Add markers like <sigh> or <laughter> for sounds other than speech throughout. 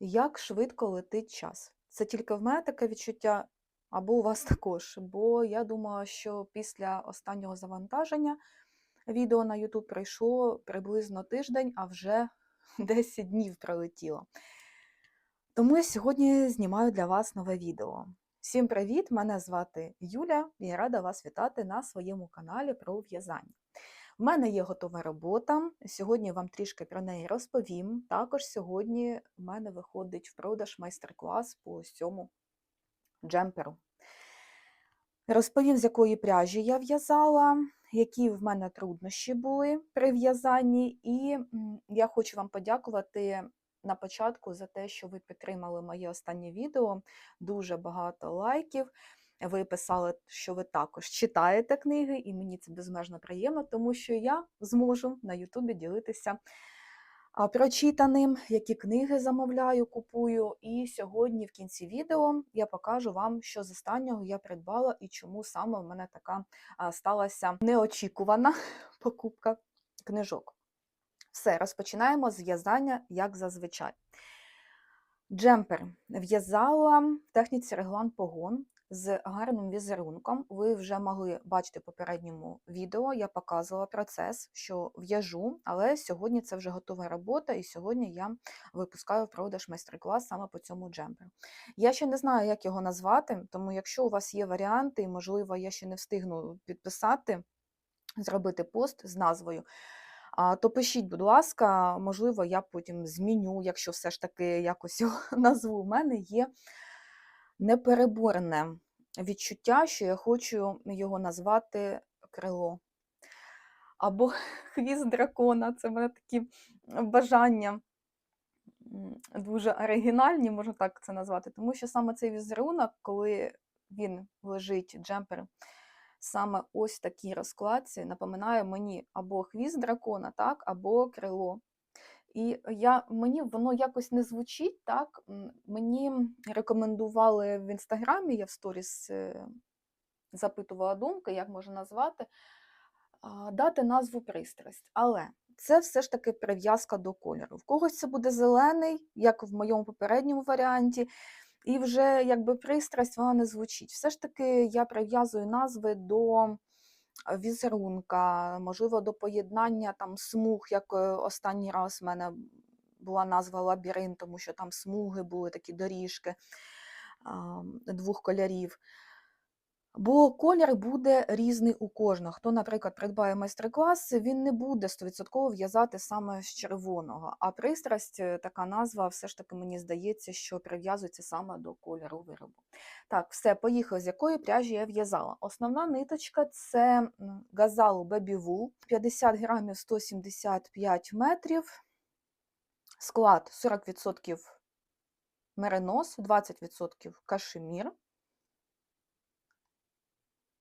Як швидко летить час. Це тільки в мене таке відчуття, або у вас <laughs> також. Бо я думала, що після останнього завантаження відео на YouTube пройшло приблизно тиждень, а вже <laughs> 10 днів пролетіло. Тому я сьогодні знімаю для вас нове відео. Всім привіт! Мене звати Юля і я рада вас вітати на своєму каналі про в'язання. У мене є готова робота. Сьогодні вам трішки про неї розповім. Також сьогодні в мене виходить в продаж майстер-клас по цьому джемперу. Розповім, з якої пряжі я в'язала, які в мене труднощі були при в'язанні, і я хочу вам подякувати на початку за те, що ви підтримали моє останнє відео. Дуже багато лайків. Ви писали, що ви також читаєте книги, і мені це безмежно приємно, тому що я зможу на Ютубі ділитися прочитаним, які книги замовляю, купую. І сьогодні в кінці відео я покажу вам, що з останнього я придбала і чому саме в мене така сталася неочікувана <laughs> покупка книжок. Все, розпочинаємо з в'язання, як зазвичай. Джемпер в'язала в техніці реглан погон з гарним візерунком. Ви вже могли бачити в попередньому відео, я показувала процес, що в'яжу, але сьогодні це вже готова робота, і сьогодні я випускаю в продаж майстер-клас саме по цьому джемперу. Я ще не знаю, як його назвати, тому якщо у вас є варіанти, і, можливо, я ще не встигну підписати, зробити пост з назвою. То пишіть, будь ласка, можливо, я потім зміню, якщо все ж таки якось його <laughs> назву. У мене є непереборне відчуття, що я хочу його назвати крило. Або <laughs> хвіст дракона. Це в мене такі бажання дуже оригінальні, можна так це назвати, тому що саме цей візерунок, коли він лежить, джемпер, саме ось такій розкладці, напоминає мені або хвіст дракона, так, або крило. І я, мені воно якось не звучить так. Мені рекомендували в інстаграмі, я в сторіс е, запитувала думки, як можна назвати, дати назву пристрасть. Але це все ж таки прив'язка до кольору. В когось це буде зелений, як в моєму попередньому варіанті, і вже якби пристрасть вона не звучить. Все ж таки я прив'язую назви до візерунка, можливо, до поєднання там смуг, як е, останній раз в мене була назва лабіринт, тому що там смуги були такі доріжки двох кольорів. Бо колір буде різний у кожного. Хто, наприклад, придбає майстер-клас, він не буде 100% в'язати саме з червоного. А пристрасть, е, така назва, все ж таки мені здається, що прив'язується саме до кольору виробу. Так, все, поїхали, з якої пряжі я в'язала. Основна ниточка це газалу Wool, 50 грамів 175 метрів, склад 40% меринос, 20% кашемір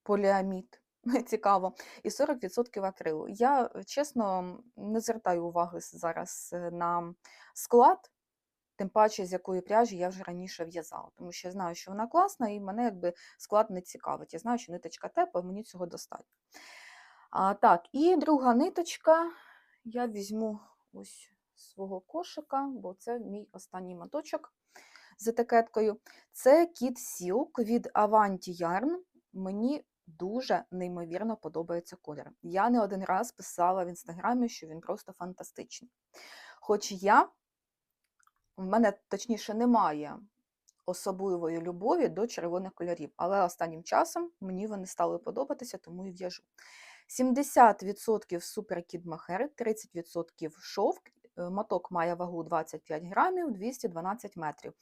поліамід. <laughs> Цікаво, і 40% акрилу. Я, чесно, не звертаю уваги зараз е, на склад, тим паче, з якої пряжі я вже раніше в'язала, тому що я знаю, що вона класна, і мене якби склад не цікавить. Я знаю, що ниточка тепла, мені цього достатньо. А, так, і друга ниточка. Я візьму ось свого кошика, бо це мій останній моточок з етикеткою. Це Kid Silk від Avanti Yarn. Мені дуже неймовірно подобається колір. Я не один раз писала в інстаграмі, що він просто фантастичний. Хоч я, в мене точніше немає особливої любові до червоних кольорів, але останнім часом мені вони стали подобатися, тому і в'яжу. 70% суперкід махер, 30% шовк, е, моток має вагу 25 грамів, 212 метрів.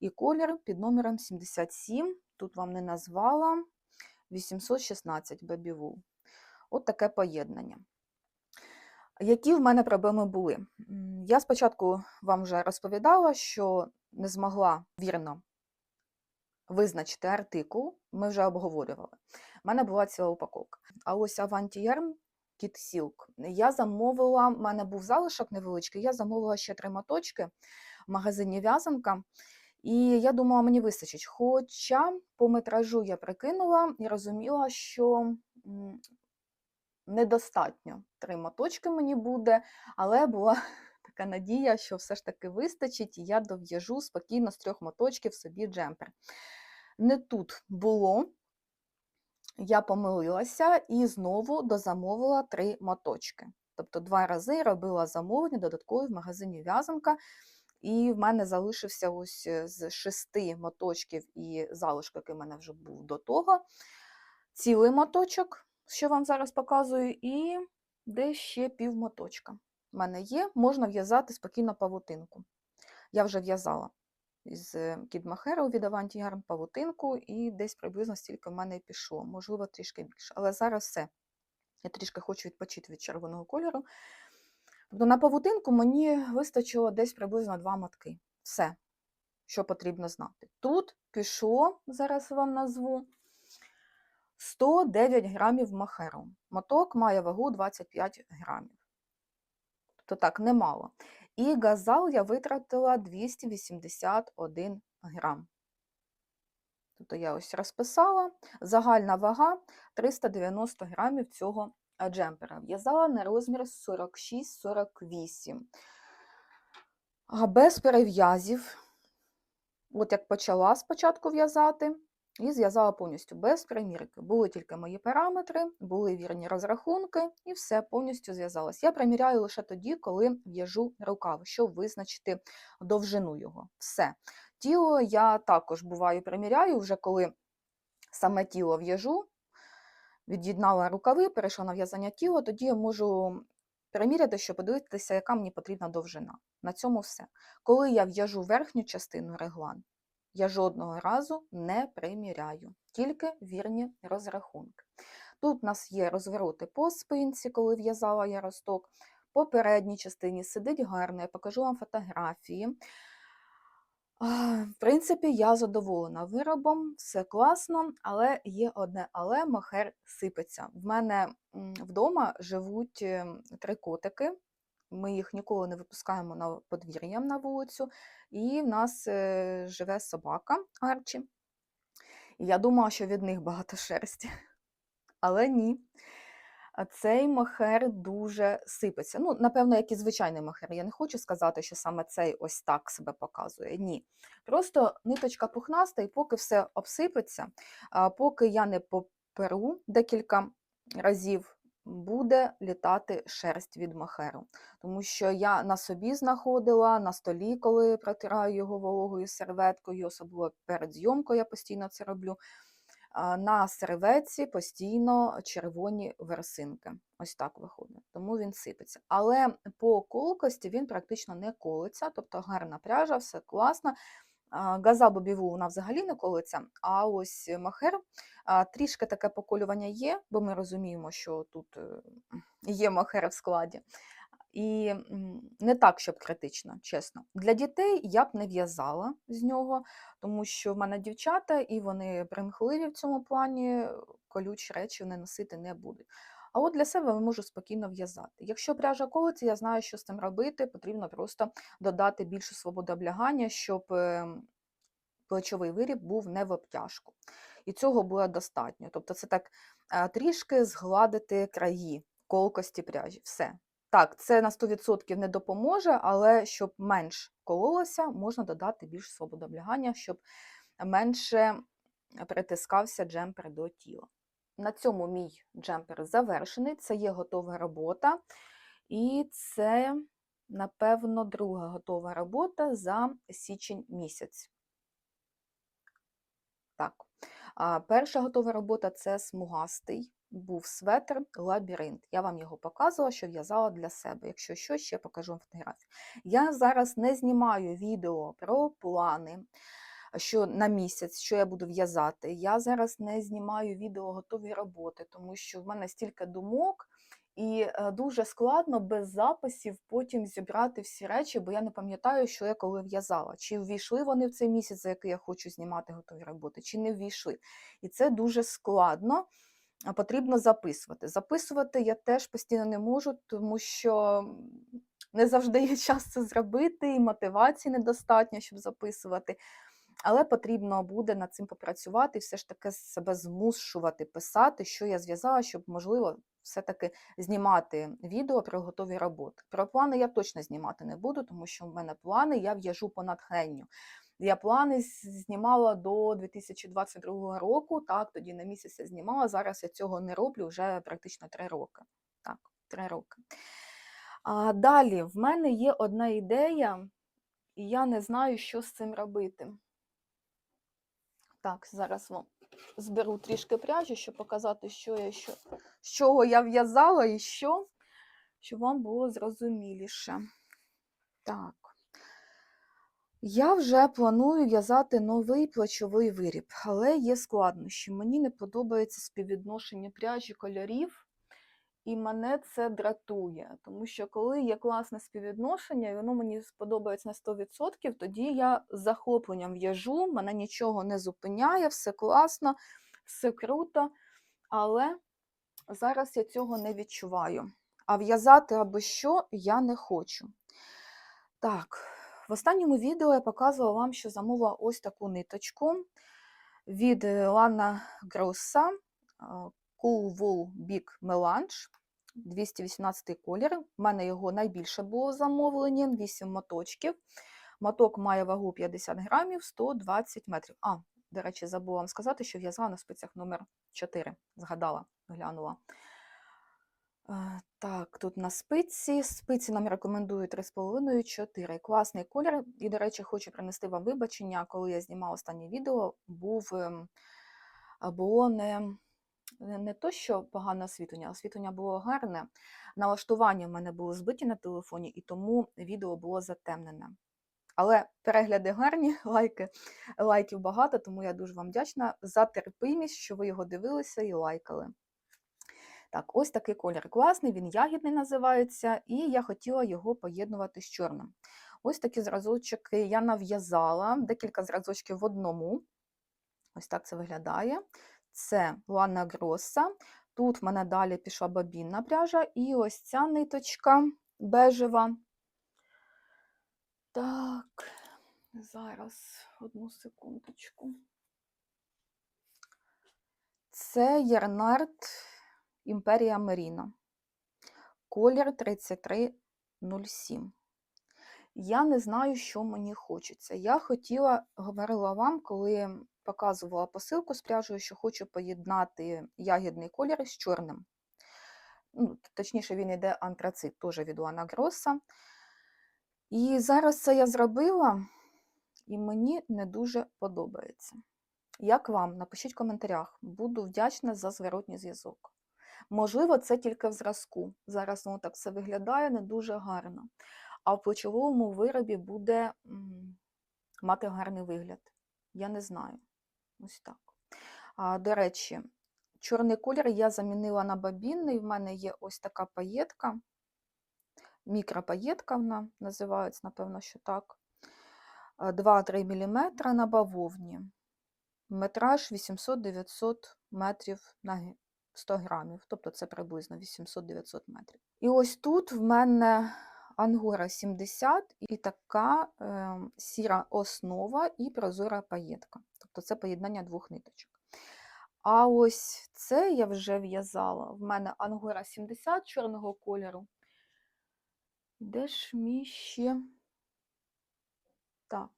І колір під номером 77, тут вам не назвала, 816 Baby Wool. От таке поєднання. Які в мене проблеми були? Я спочатку вам вже розповідала, що не змогла вірно визначити артикул, ми вже обговорювали. У мене була ціла упаковка. А ось Yarn Kit Silk. Я замовила, в мене був залишок невеличкий, я замовила ще три моточки в магазині В'язанка. І я думала, мені вистачить. Хоча по метражу я прикинула і розуміла, що недостатньо три моточки мені буде, але була <laughs> така надія, що все ж таки вистачить, і я дов'яжу спокійно з трьох моточків собі джемпер. Не тут було. Я помилилася і знову дозамовила три моточки. Тобто два рази робила замовлення додаткові в магазині В'язанка, і в мене залишився ось е, з шести моточків і залишок, який в мене вже був до того. Цілий моточок, що вам зараз показую, і де ще пів моточка. В мене є, можна в'язати спокійно павутинку. Я вже в'язала із кідмахеру від Yarn павутинку, і десь приблизно стільки в мене і пішло, можливо, трішки більше. Але зараз все. Я трішки хочу відпочити від червоного кольору. Тобто на павутинку мені вистачило десь приблизно два мотки. Все, що потрібно знати. Тут пішло, зараз вам назву, 109 грамів махеру. Моток має вагу 25 грамів. Тобто так, немало. І газал я витратила 281 грам. Тобто я ось розписала. Загальна вага 390 грамів цього джемпера. В'язала на розмір 46-48. Без перев'язів. От як почала спочатку в'язати, і зв'язала повністю без примірки. Були тільки мої параметри, були вірні розрахунки, і все повністю зв'язалось. Я приміряю лише тоді, коли в'яжу рукав, щоб визначити довжину його. Все. Тіло я також буваю приміряю, вже коли саме тіло в'яжу, від'єднала рукави, перейшла на в'язання тіла, тоді я можу переміряти, щоб подивитися, яка мені потрібна довжина. На цьому все. Коли я в'яжу верхню частину реглан, я жодного разу не приміряю, тільки вірні розрахунки. Тут у нас є розвороти по спинці, коли в'язала я росток. По передній частині сидить гарно, я покажу вам фотографії. В принципі, я задоволена виробом, все класно, але є одне але мохер сипеться. В мене вдома живуть ем, три котики. Ми їх ніколи не випускаємо на подвір'я на вулицю, і в нас е, живе собака Арчі. Я думала, що від них багато шерсті. Але ні. Цей мохер дуже сипеться. Ну, напевно, як і звичайний мохер. Я не хочу сказати, що саме цей ось так себе показує. Ні. Просто ниточка пухнаста, і поки все обсипеться, поки я не поперу декілька разів, буде літати шерсть від махеру. Тому що я на собі знаходила, на столі, коли протираю його вологою серветкою, особливо перед зйомкою я постійно це роблю. На серветці постійно червоні версинки. Ось так виходить, тому він сипеться. Але по колкості він практично не колиться, тобто гарна пряжа, все класно. Газа бобіву вона взагалі не колиться, а ось махер трішки таке поколювання є, бо ми розуміємо, що тут е, є махер в складі. І не так, щоб критично, чесно. Для дітей я б не в'язала з нього, тому що в мене дівчата і вони примхливі в цьому плані, колючі речі вони носити не будуть. А от для себе я можу спокійно в'язати. Якщо пряжа колиться, я знаю, що з цим робити, потрібно просто додати більшу свободу облягання, щоб ем, плечовий виріб був не в обтяжку. І цього буде достатньо. Тобто це так е, трішки згладити краї колкості пряжі. Все. Так, це на 100% не допоможе, але щоб менш кололося, можна додати більш свободу облягання, щоб менше притискався джемпер до тіла. На цьому мій джемпер завершений, це є готова робота. І це, напевно, друга готова робота за січень місяць. Так. А Перша готова робота це смугастий. Був светр лабіринт. Я вам його показувала, що в'язала для себе. Якщо що, ще покажу вам фотографію. Я зараз не знімаю відео про плани що на місяць, що я буду в'язати. Я зараз не знімаю відео готові роботи, тому що в мене стільки думок, і е, дуже складно без записів потім зібрати всі речі, бо я не пам'ятаю, що я коли в'язала. Чи ввійшли вони в цей місяць, за який я хочу знімати готові роботи, чи не ввійшли. І це дуже складно. Потрібно записувати. Записувати я теж постійно не можу, тому що не завжди є час це зробити, і мотивації недостатньо, щоб записувати. Але потрібно буде над цим попрацювати і все ж таки себе змушувати писати, що я зв'язала, щоб, можливо, все-таки знімати відео про готові роботи. Про плани я точно знімати не буду, тому що в мене плани я в'яжу по натхненню. Я плани знімала до 2022 року. Так, тоді на місяць знімала. Зараз я цього не роблю вже практично три роки. Так, три роки. А далі в мене є одна ідея, і я не знаю, що з цим робити. Так, зараз вам зберу трішки пряжі, щоб показати, що я що, з чого я в'язала і що, щоб вам було зрозуміліше. Так. Я вже планую в'язати новий плечовий виріб, але є складнощі. Мені не подобається співвідношення пряжі кольорів, і мене це дратує, тому що коли є класне співвідношення, і воно мені сподобається на 100%, тоді я з захопленням в'яжу, мене нічого не зупиняє, все класно, все круто. Але зараз я цього не відчуваю. А в'язати або що я не хочу. Так, в останньому відео я показувала вам, що замовила ось таку ниточку від е, Lana Grossa е, Cool Wool Big Melange 218 колір. У мене його найбільше було замовлення, 8 моточків. Моток має вагу 50 грамів, 120 метрів. А, до речі, забула вам сказати, що в'язала на спицях номер 4. Згадала, глянула. Е, Так, тут на спиці. Спиці нам рекомендують 3,5-4. Класний колір. І, до речі, хочу принести вам вибачення, коли я знімала останнє відео, був ем, а, було не, не, то, що погане освітлення, освітлення було гарне. Налаштування в мене були збиті на телефоні, і тому відео було затемнене. Але перегляди гарні, <laughs> лайки, лайків багато, тому я дуже вам вдячна за терпимість, що ви його дивилися і лайкали. Так, ось такий колір класний, він ягідний називається, і я хотіла його поєднувати з чорним. Ось такі зразочки я нав'язала, декілька зразочків в одному. Ось так це виглядає. Це Лана Гроса. Тут в мене далі пішла бобінна пряжа, і ось ця ниточка бежева. Так, зараз одну секундочку. Це Єрнард Імперія Меріно. Колір 3307. Я не знаю, що мені хочеться. Я хотіла, говорила вам, коли показувала посилку з пряжею, що хочу поєднати ягідний колір з чорним. Ну, точніше, він йде антрацит, теж від Лана Гроса. І зараз це я зробила, і мені не дуже подобається. Як вам? Напишіть в коментарях. Буду вдячна за зворотній зв'язок. Можливо, це тільки в зразку. Зараз воно так все виглядає не дуже гарно. А в плечовому виробі буде мати гарний вигляд. Я не знаю. Ось так. А, до речі, чорний колір я замінила на бобінний. В мене є ось така паєтка. Мікропаєтка вона називається, напевно, що так. 2-3 мм на бавовні. Метраж 800-900 метрів на 100 грамів, тобто це приблизно 800-900 метрів. І ось тут в мене ангора 70 і така е, сіра основа і прозора паєтка. Тобто це поєднання двох ниточок. А ось це я вже в'язала. В мене ангора 70 чорного кольору. Де ж мій ще? Так.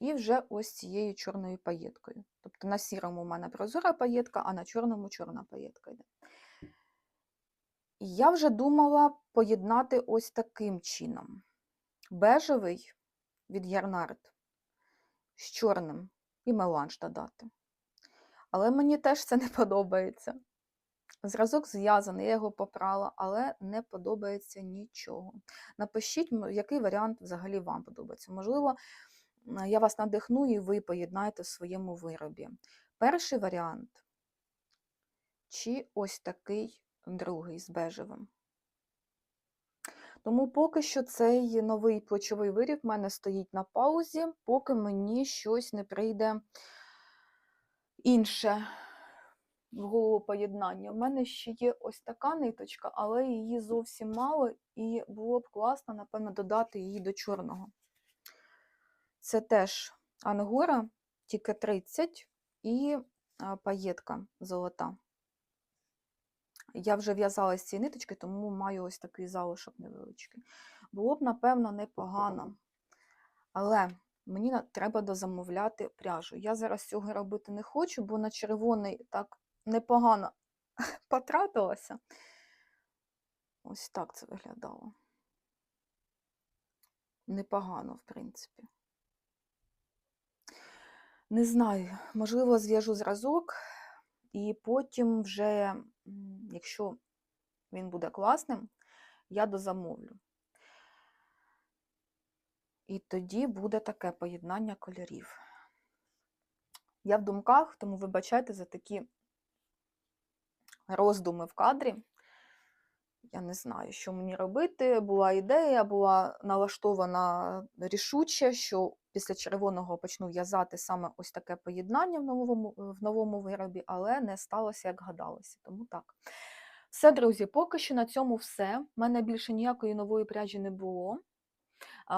І вже ось цією чорною паєткою. Тобто на сірому у мене прозора паєтка, а на чорному чорна паєтка йде. Я вже думала поєднати ось таким чином. Бежевий від Ярнард з чорним і меланж додати. Але мені теж це не <laughs> подобається. Зразок зв'язаний, я його попрала, але не подобається нічого. Напишіть, який варіант взагалі вам подобається. Можливо, я вас надихну і ви поєднаєте в своєму виробі. Перший варіант чи ось такий другий з бежевим. Тому поки що цей новий плечовий виріб в мене стоїть на паузі, поки мені щось не прийде інше в голову поєднання. У мене ще є ось така ниточка, але її зовсім мало, і було б класно, напевно, додати її до чорного. Це теж ангора, тільки 30 і паєтка золота. Я вже в'язала з цієї ниточки, тому маю ось такий залишок невеличкий. Було б, напевно, непогано. Але мені треба дозамовляти пряжу. Я зараз цього робити не хочу, бо на червоний так непогано <laughs> потратилася. Ось так це виглядало. Непогано, в принципі. Не знаю, можливо, зв'яжу зразок, і потім вже, якщо він буде класним, я дозамовлю. І тоді буде таке поєднання кольорів. Я в думках, тому вибачайте за такі роздуми в кадрі. Я не знаю, що мені робити. Була ідея, була налаштована рішуче, що після червоного почну в'язати саме ось таке поєднання в новому, в новому виробі, але не сталося, як гадалося. Тому так. Все, друзі, поки що на цьому все. У мене більше ніякої нової пряжі не було.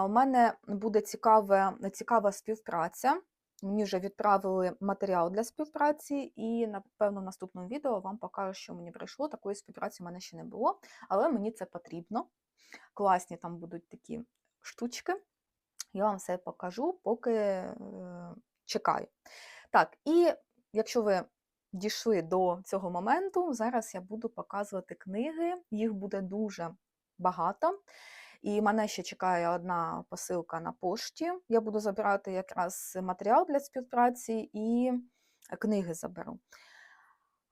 У мене буде цікаве, цікава співпраця. Мені вже відправили матеріал для співпраці, і, напевно, в наступному відео вам покажу, що мені прийшло. Такої співпраці в мене ще не було, але мені це потрібно. Класні там будуть такі штучки. Я вам все покажу, поки е, чекаю. Так, і якщо ви дійшли до цього моменту, зараз я буду показувати книги. Їх буде дуже багато. І мене ще чекає одна посилка на пошті. Я буду забирати якраз матеріал для співпраці і книги заберу.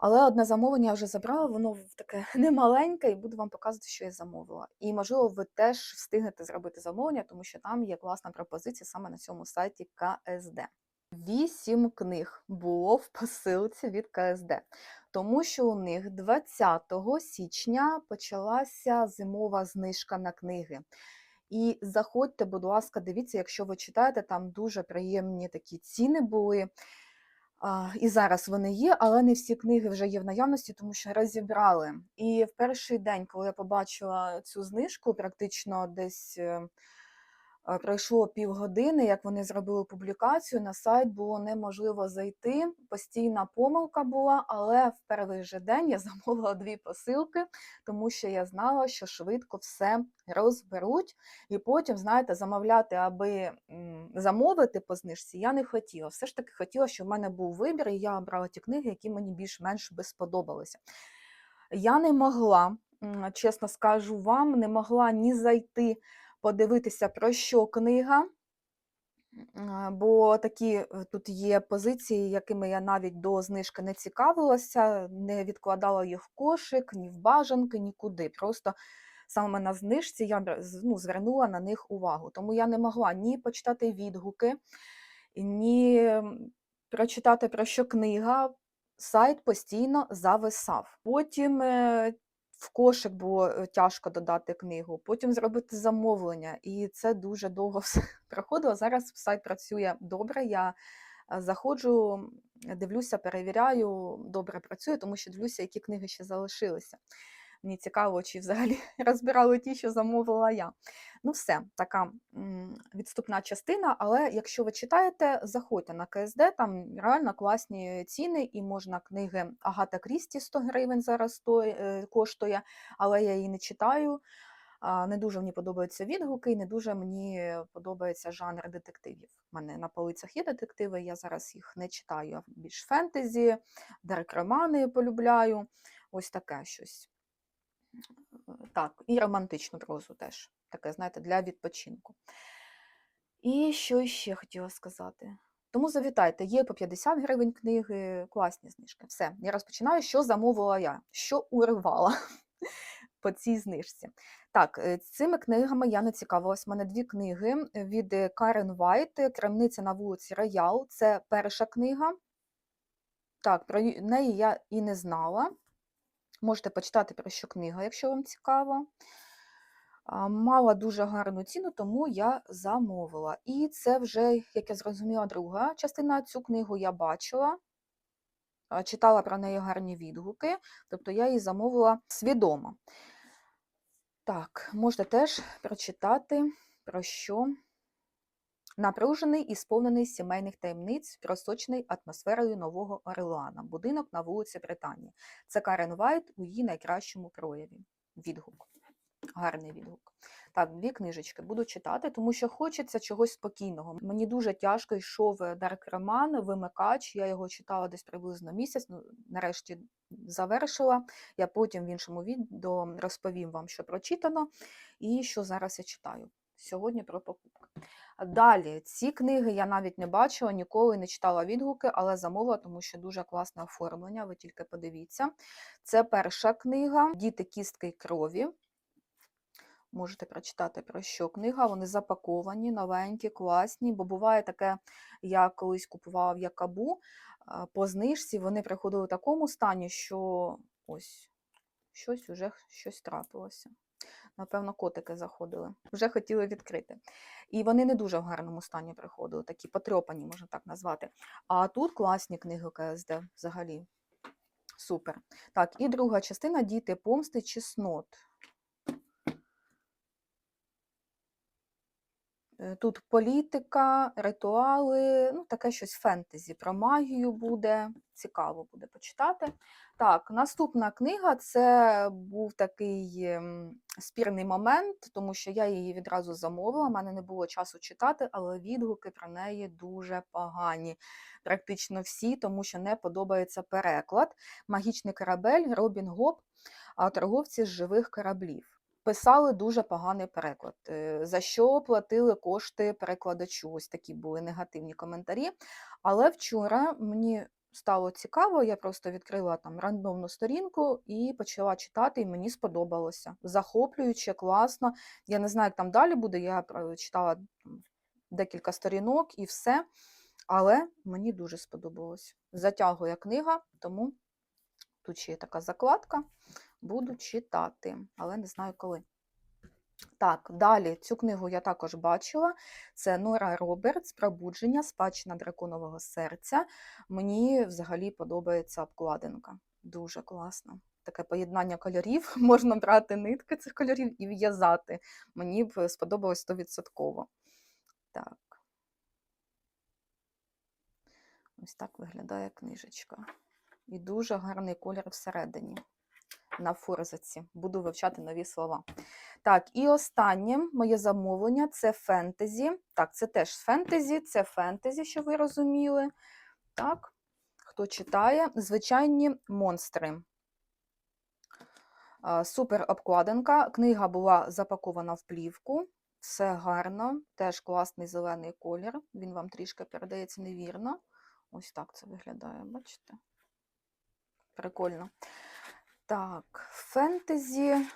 Але одне замовлення я вже забрала, воно таке <laughs> немаленьке, і буду вам показувати, що я замовила. І, можливо, ви теж встигнете зробити замовлення, тому що там є класна пропозиція саме на цьому сайті КСД. Вісім книг було в посилці від КСД, тому що у них 20 січня почалася зимова знижка на книги. І заходьте, будь ласка, дивіться, якщо ви читаєте, там дуже приємні такі ціни були. І зараз вони є, але не всі книги вже є в наявності, тому що розібрали. І в перший день, коли я побачила цю знижку, практично десь е, пройшло півгодини, як вони зробили публікацію, на сайт було неможливо зайти. Постійна помилка була, але в перший же день я <laughs> замовила дві посилки, тому що я знала, що швидко все розберуть. І потім, знаєте, замовляти, аби замовити по знижці, я не хотіла. Все ж таки хотіла, щоб в мене був вибір, і я обрала ті книги, які мені більш-менш би сподобалися. Я не могла, чесно скажу вам, не могла ні зайти, подивитися, про що книга. Бо такі е, тут є позиції, якими я навіть до знижки не цікавилася, не відкладала їх в кошик, ні в бажанки, нікуди. Просто саме на знижці я ну, звернула на них увагу. Тому я не могла ні почитати відгуки, ні прочитати про що книга. Сайт постійно зависав. Потім е, в кошик було е, тяжко додати книгу, потім зробити замовлення, і це дуже довго <laughs> все проходило. Зараз сайт працює добре. Я е, заходжу, дивлюся, перевіряю, добре працює, тому що дивлюся, які книги ще залишилися. Мені цікаво, чи взагалі <laughs> розбирали ті, що замовила я. Ну, все, така відступна частина, але якщо ви читаєте, заходьте на КСД, там реально класні ціни, і можна книги Агата Крісті 100 гривень зараз е, коштує, але я її не читаю. Не дуже мені подобаються відгуки, і не дуже мені подобається жанр детективів. У мене на полицях є детективи, я зараз їх не читаю. Більш фентезі, дарк-романи полюбляю. Ось таке щось. Так, і романтичну прозу теж. Таке, знаєте, для відпочинку. І що ще хотіла сказати? Тому завітайте, є по 50 гривень книги, класні знижки. Все, я розпочинаю, що замовила я, що уривала <laughs> по цій знижці. Так, е, цими книгами я не цікавилась. У мене дві книги від Карен Вайт Крамниця на вулиці Роял. Це перша книга. Так, про неї я і не знала. Можете почитати про що книга, якщо вам цікаво. Мала дуже гарну ціну, тому я замовила. І це вже, як я зрозуміла, друга частина. Цю книгу я бачила, читала про неї гарні відгуки, тобто я її замовила свідомо. Так, можете теж прочитати, про що Напружений і сповнений сімейних таємниць, розсочений атмосферою Нового Орлеана, будинок на вулиці Британії. Це Карен Вайт у її найкращому прояві. Відгук. Гарний відгук. Так, дві книжечки буду читати, тому що хочеться чогось спокійного. Мені дуже тяжко йшов Дарк Роман, Вимикач. Я його читала десь приблизно місяць. Ну, нарешті завершила. Я потім в іншому відео розповім вам, що прочитано і що зараз я читаю. Сьогодні про покупки. Далі, ці книги я навіть не бачила, ніколи не читала відгуки, але замовила, тому що дуже класне оформлення, ви тільки подивіться. Це перша книга Діти кістки й крові. Можете прочитати про що книга. Вони запаковані, новенькі, класні, бо буває таке, я колись купувала в Якабу по знижці, вони приходили в такому стані, що ось щось уже щось трапилося. Напевно, котики заходили, вже хотіли відкрити. І вони не дуже в гарному стані приходили, такі потрьопані, можна так назвати. А тут класні книги КСД взагалі. Супер. Так, і друга частина Діти помсти чеснот. Тут політика, ритуали, ну таке щось фентезі про магію буде. Цікаво буде почитати. Так, наступна книга це був такий ем, спірний момент, тому що я її відразу замовила. У мене не було часу читати, але відгуки про неї дуже погані. Практично всі, тому що не подобається переклад. Магічний корабель Робін Гоп, торговці з живих кораблів писали дуже поганий переклад. Е, За що платили кошти перекладачу? Ось такі були негативні коментарі. Але вчора мені стало цікаво, я просто відкрила там рандомну сторінку і почала читати, і мені сподобалося. Захоплююче, класно. Я не знаю, як там далі буде. Я прочитала декілька сторінок і все. Але мені дуже сподобалось. Затягує книга, тому тут ще є така закладка. Буду читати, але не знаю коли. Так, далі цю книгу я також бачила. Це Нора Робертс Пробудження, спадщина драконового серця. Мені взагалі подобається обкладинка. Дуже класно. Таке поєднання кольорів, <laughs> можна брати нитки цих кольорів і в'язати. Мені б сподобалось 100%. Так. Ось так виглядає книжечка. І дуже гарний колір всередині на форзаці. Буду вивчати нові слова. Так, і останнє моє замовлення це фентезі. Так, це теж фентезі, це фентезі, що ви розуміли. Так, хто читає, звичайні монстри. Супер обкладинка. Книга була запакована в плівку. Все гарно, теж класний зелений колір. Він вам трішки передається невірно. Ось так це виглядає, бачите? Прикольно. Так, фентезі.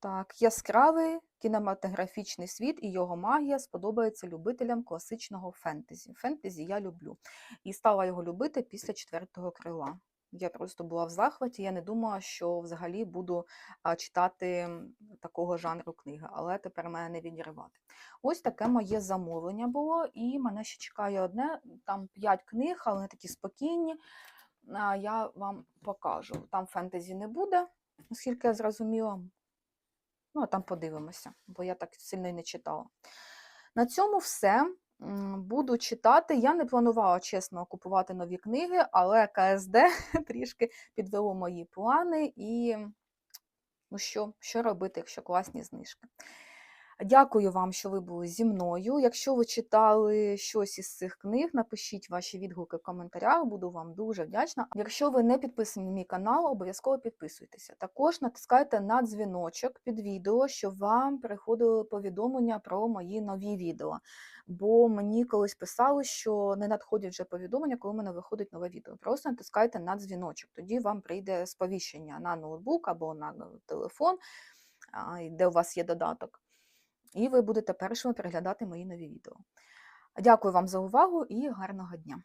Так, яскравий кінематографічний світ і його магія сподобається любителям класичного фентезі. Фентезі я люблю. І стала його любити після четвертого крила. Я просто була в захваті, я не думала, що взагалі буду читати такого жанру книги, але тепер мене не відірвати. Ось таке моє замовлення було, і мене ще чекає одне, там 5 книг, але вони такі спокійні я вам покажу. Там фентезі не буде, оскільки я зрозуміла. Ну, а там подивимося, бо я так сильно і не читала. На цьому все. Буду читати. Я не планувала, чесно, купувати нові книги, але КСД <laughs> трішки підвело мої плани і ну що, що робити, якщо класні знижки. Дякую вам, що ви були зі мною. Якщо ви читали щось із цих книг, напишіть ваші відгуки в коментарях, буду вам дуже вдячна. Якщо ви не підписані на мій канал, обов'язково підписуйтеся. Також натискайте на дзвіночок під відео, щоб вам приходили повідомлення про мої нові відео. Бо мені колись писали, що не надходять вже повідомлення, коли в мене виходить нове відео. Просто натискайте на дзвіночок, тоді вам прийде сповіщення на ноутбук або на телефон, де у вас є додаток і ви будете першими переглядати мої нові відео. Дякую вам за увагу і гарного дня!